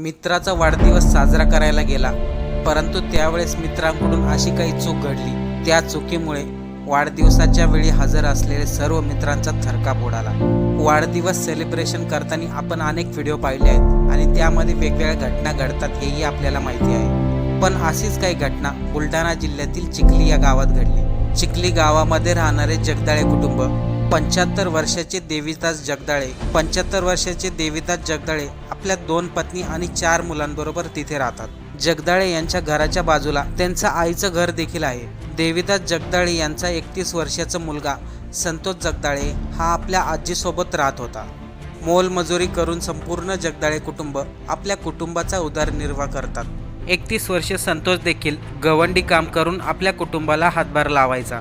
मित्राचा वाढदिवस साजरा करायला गेला परंतु त्यावेळेस मित्रांकडून अशी काही चूक घडली. त्या चुकीमुळे वाढदिवसाच्या वेळी हजर असलेले सर्व मित्रांचा थरकाप उडाला वाढदिवस सेलिब्रेशन करताना आपण अनेक व्हिडिओ पाहिले आहेत आणि त्यामध्ये वेगवेगळ्या घटना घडतात हेही आपल्याला माहिती आहे. पण अशीच काही घटना बुलढाणा जिल्ह्यातील चिखली या गावात घडली. चिखली गावामध्ये राहणारे जगदाळे कुटुंब पंच्याहत्तर वर्षाचे देवीदास जगदाळे पंच्याहत्तर वर्षाचे देवीदास जगदाळे आपल्या दोन पत्नी आणि चार मुलांबरोबर तिथे राहतात. जगदाळे यांच्या घराच्या बाजूला त्यांचं आईचं घर देखील आहे. देविदास जगदाळे यांचा एकतीस वर्षाचा मुलगा संतोष जगदाळे हा आपल्या आजीसोबत राहत होता. मोलमजुरी करून संपूर्ण जगदाळे कुटुंब आपल्या कुटुंबाचा उदरनिर्वाह करतात. एकतीस वर्ष संतोष देखील गवंडी काम करून आपल्या कुटुंबाला हातभार लावायचा.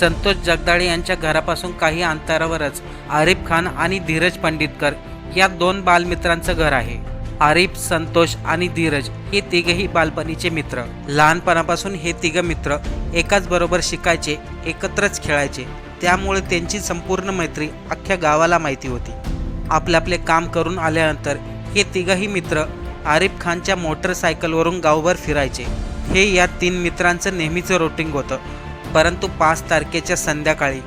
संतोष जगदाळे यांच्या घरापासून काही अंतरावरच आरिफ खान आणि धीरज पंडितकर या दोन बालमित्रांचं घर आहे. आरिफ संतोष आणि धीरज हे तिघेही बालपणीचे मित्र. लहानपणापासून हे तिघ मित्र एकाच बरोबर शिकायचे एकत्रच खेळायचे. त्यामुळे त्यांची संपूर्ण मैत्री अख्ख्या गावाला माहिती होती. आपले आपले काम करून आल्यानंतर हे तिघही मित्र आरिफ खानच्या मोटरसायकलवरून गावभर फिरायचे. हे या तीन मित्रांचं नेहमीचं रुटीन होतं. परंतु पाच तारखेच्या संध्याकाळी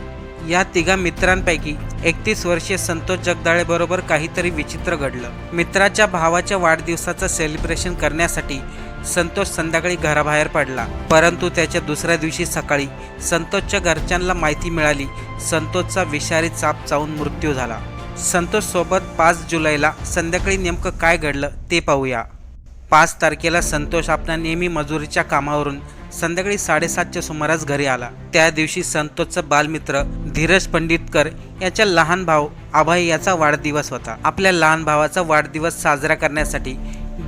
या तिघा मित्रांपैकी एकतीस वर्षीय संतोष जगदाळेबरोबर काहीतरी विचित्र घडलं. मित्राच्या भावाच्या वाढदिवसाचं सेलिब्रेशन करण्यासाठी संतोष संध्याकाळी घराबाहेर पडला. परंतु त्याच्या दुसऱ्या दिवशी सकाळी संतोषच्या घरच्यांना माहिती मिळाली संतोषचा विषारी चाप चावून मृत्यू झाला. संतोष सोबत पाच जुलैला संध्याकाळी नेमकं काय घडलं ते पाहूया. पाच तारखेला संतोष आपल्या नेहमी मजुरीच्या कामावरून संध्याकाळी साडेसातच्या सुमारास घरी आला. त्या दिवशी संतोषचा बालमित्र धीरज पंडितकर याच्या लहान भाऊ अभय याचा वाढदिवस होता. आपल्या लहान भावाचा वाढदिवस साजरा करण्यासाठी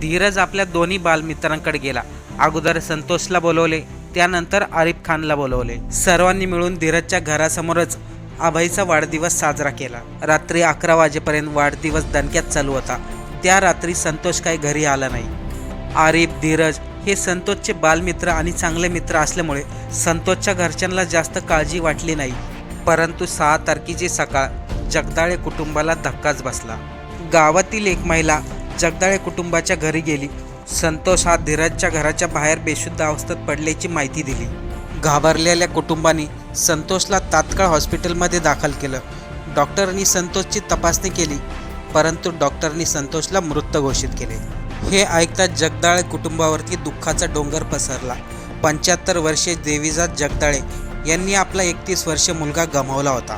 धीरज आपल्या दोन्ही बालमित्रांकडे गेला. अगोदर संतोषला बोलवले त्यानंतर आरिफ खानला बोलवले. सर्वांनी मिळून धीरजच्या घरासमोरच अभयचा वाढदिवस साजरा केला. रात्री अकरा वाजेपर्यंत वाढदिवस दणक्यात चालू होता. त्या रात्री संतोष काही घरी आला नाही. आरिफ धीरज हे संतोषचे बालमित्र आणि चांगले मित्र असल्यामुळे संतोषच्या घरच्यांना जास्त काळजी वाटली नाही. परंतु सहा तारखेची सकाळ जगदाळे कुटुंबाला धक्काच बसला. गावातील एक महिला जगदाळे कुटुंबाच्या घरी गेली. संतोष हा धीरजच्या घराच्या बाहेर बेशुद्ध अवस्थेत पडल्याची माहिती दिली. घाबरलेल्या कुटुंबाने संतोषला तात्काळ हॉस्पिटलमध्ये दाखल केलं. डॉक्टरांनी संतोषची तपासणी केली परंतु डॉक्टरांनी संतोषला मृत घोषित केले. हे ऐकता जगदाळे कुटुंबावरती दुःखाचा डोंगर पसरला. पंच्याहत्तर वर्षे देवीजात जगदाळे यांनी आपला एकतीस वर्ष मुलगा गमावला होता.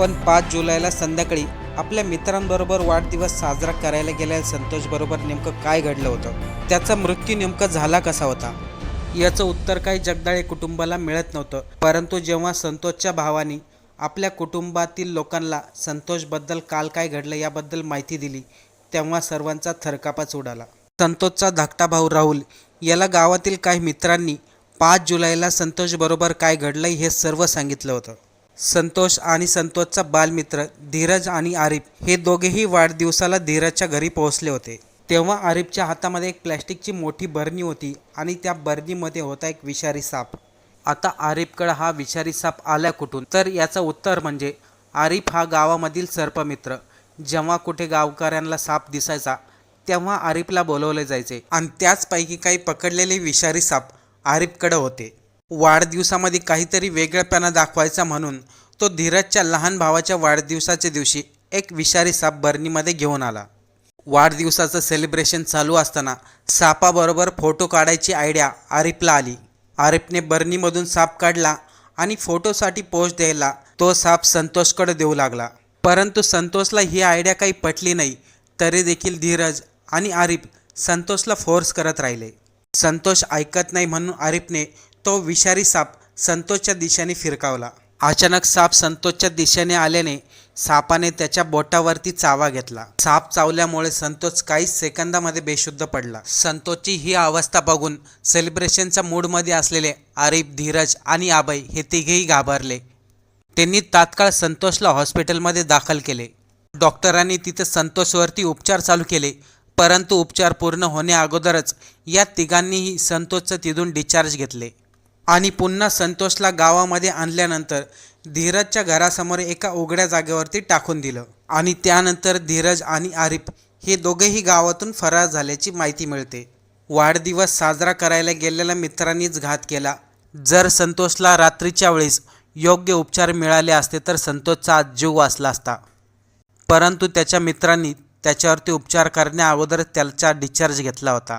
पण पाच जुलैला संध्याकाळी आपल्या मित्रांबरोबर वाढदिवस साजरा करायला गेलेल्या संतोषबरोबर नेमकं काय घडलं होतं? त्याचा मृत्यू नेमका झाला कसा होता? याचं उत्तर काही जगदाळे कुटुंबाला मिळत नव्हतं. परंतु जेव्हा संतोषच्या भावाने आपल्या कुटुंबातील लोकांना संतोषबद्दल काल काय घडलं याबद्दल माहिती दिली तेव्हा सर्वांचा थरकापाच उडाला. संतोषचा धाकटा भाऊ राहुल याला गावातील काही मित्रांनी पाच जुलैला संतोषबरोबर काय घडलं हे सर्व सांगितलं होतं. संतोष आणि संतोषचा बालमित्र धीरज आणि आरिफ हे दोघेही वाढदिवसाला धीरजच्या घरी पोहोचले होते. तेव्हा आरिफच्या हातामध्ये एक प्लॅस्टिकची मोठी बरणी होती आणि त्या बरणीमध्ये होता एक विषारी साप. आता आरिफकडं हा विषारी साप आला कुठून? तर याचं उत्तर म्हणजे आरिफ हा गावामधील सर्पमित्र. जेव्हा कुठे गावकऱ्यांना साप दिसायचा तेव्हा आरिफला बोलवले जायचे. आणि त्याचपैकी काही पकडलेले विषारी साप आरिफकडं होते. वाढदिवसामध्ये काहीतरी वेगळेपणा दाखवायचा म्हणून तो धीरजच्या लहान भावाच्या वाढदिवसाच्या दिवशी एक विषारी साप बर्नीमध्ये घेऊन आला. वाढदिवसाचं सेलिब्रेशन चालू असताना सापाबरोबर फोटो काढायची आयडिया आरिफला आली. आरिफने बरणीमधून साप काढला आणि फोटोसाठी पोस्ट द्यायला तो साप संतोषकडे देऊ लागला. परंतु संतोषला ही आयडिया काही पटली नाही तरी देखील धीरज आणि आरिफ संतोषला फोर्स करत राहिले. संतोष ऐकत नाही म्हणून आरिफने तो विषारी साप संतोषच्या दिशेने फिरकावला. अचानक साप संतोषच्या दिशेने आल्याने सापाने त्याच्या बोटावरती चावा घेतला. साप चावल्यामुळे संतोष काही सेकंदामध्ये बेशुद्ध पडला. संतोषची ही अवस्था बघून सेलिब्रेशनच्या मूडमध्ये असलेले आरिफ धीरज आणि आबई हे तिघेही घाबरले. त्यांनी तात्काळ संतोषला हॉस्पिटलमध्ये दाखल केले. डॉक्टरांनी तिथे संतोषवरती उपचार चालू केले. परंतु उपचार पूर्ण होण्याअगोदरच या तिघांनीही संतोषचं तिथून डिस्चार्ज घेतले. आणि पुन्हा संतोषला गावामध्ये आणल्यानंतर धीरजच्या घरासमोर एका उघड्या जागेवरती टाकून दिलं. आणि त्यानंतर धीरज आणि आरिफ हे दोघेही गावातून फरार झाल्याची माहिती मिळते. वाढदिवस साजरा करायला गेलेल्या मित्रांनीच घात केला. जर संतोषला रात्रीच्या वेळेस योग्य उपचार मिळाले असते तर संतोषचा आज जीव वाचला असता. परंतु त्याच्या मित्रांनी त्याच्यावरती उपचार करण्या अगोदर त्याचा डिस्चार्ज घेतला होता.